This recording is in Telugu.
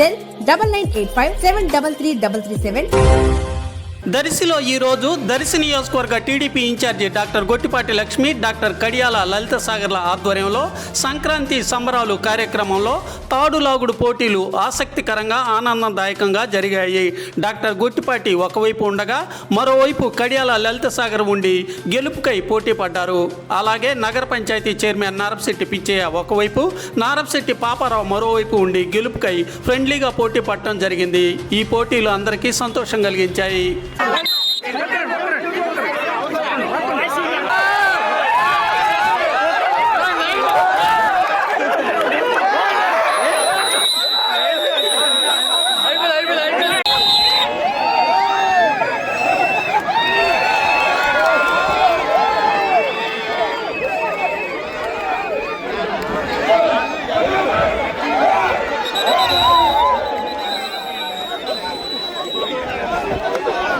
Tel double nine eight five seven double three double three seven దరిశిలో ఈరోజు రోజు దర్శి నియోజకవర్గ TDP incharge doctor Gottipati Lakshmi doctor Kadiyala Lalitha Sagarla ఆధ్వర్యంలో సంక్రాంతి సంబరాలు కార్యక్రమంలో తాడులాగుడు పోటీలు ఆసక్తికరంగా ఆనందదాయకంగా జరిగాయి. డాక్టర్ గొట్టిపాటి ఒకవైపు ఉండగా మరోవైపు కడియాల లలిత సాగర్ ఉండి గెలుపుకై పోటీ పడ్డారు. అలాగే నగర పంచాయతీ చైర్మన్ నారపశెట్టి పిచ్చయ్య ఒకవైపు నారపశెట్టి పాపారావు మరోవైపు ఉండి గెలుపుకై ఫ్రెండ్లీగా పోటీ పడటం జరిగింది. ఈ పోటీలు అందరికీ సంతోషం కలిగించాయి. What?